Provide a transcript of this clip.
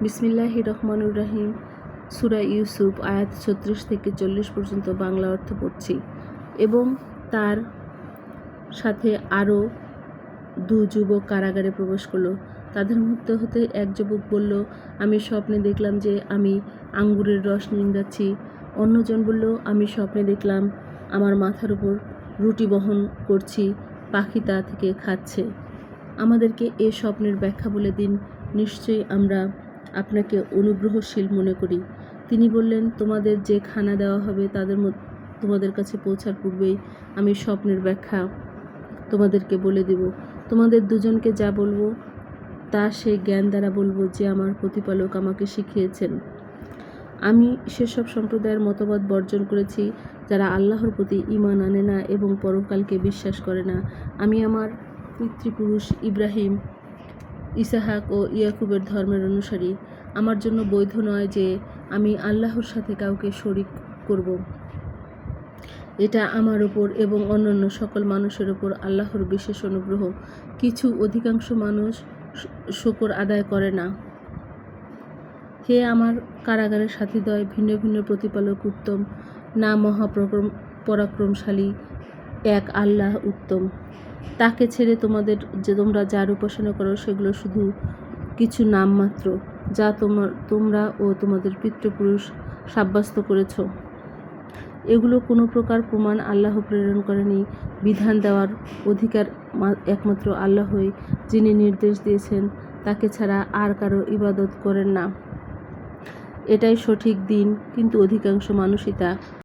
বিসমিল্লাহ রহমানুর রাহিম সুরা ইউসুফ, আয়াত ছত্রিশ থেকে চল্লিশ পর্যন্ত বাংলা অর্থ পড়ছি। এবং তার সাথে আরও দু যুবক কারাগারে প্রবেশ করল। তাদের মধ্যে হতে এক যুবক বলল, আমি স্বপ্নে দেখলাম যে আমি আঙ্গুরের রস নিংড়াচ্ছি। অন্যজন বলল, আমি স্বপ্নে দেখলাম আমার মাথার উপর রুটি বহন করছি, পাখি তা থেকে খাচ্ছে। আমাদেরকে এ স্বপ্নের ব্যাখ্যা বলে দিন, নিশ্চয়ই আমরা আপনাকে অনুগ্রহশীল মনে করি। তিনি বললেন, তোমাদের যে খানা দেওয়া হবে তাদের তোমাদের কাছে পৌঁছার পূর্বেই আমি স্বপ্নের ব্যাখ্যা তোমাদেরকে বলে দেব। তোমাদের দুজনকে যা বলব, তা সেই জ্ঞান দ্বারা বলব যে আমার প্রতিপালক আমাকে শিখিয়েছেন। আমি সেসব সম্প্রদায়ের মতবাদ বর্জন করেছি যারা আল্লাহর প্রতি ঈমান আনে না এবং পরকালকে বিশ্বাস করে না। আমি আমার পিতৃপুরুষ ইব্রাহিম ইসাহাক ও ইয়াকুবের ধর্মের অনুসারী। আমার জন্য বৈধ নয় যে আমি আল্লাহর সাথে কাউকে শরিক করব। এটা আমার উপর এবং অন্যান্য সকল মানুষের উপর আল্লাহর বিশেষ অনুগ্রহ। কিছু অধিকাংশ মানুষ শকর আদায় করে না। হে আমার কারাগারের সাথীদ্বয়, ভিন্ন ভিন্ন প্রতিপালক উত্তম, না মহাপ্রকম পরাক্রমশালী এক আল্লাহ উত্তম। তাকে ছেড়ে তোমাদের যে তোমরা যার উপাসনা করো, সেগুলো শুধু কিছু নাম মাত্র, যা তোমার, তোমরা ও তোমাদের পিতৃপুরুষ সাব্যস্ত করেছ। এগুলো কোনো প্রকার প্রমাণ আল্লাহ প্রেরণ করেনি। বিধান দেওয়ার অধিকার একমাত্র আল্লাহই যিনি নির্দেশ দিয়েছেন। তাকে ছাড়া আর কারও ইবাদত করেন না। এটাই সঠিক দিন, কিন্তু অধিকাংশ মানুষই তা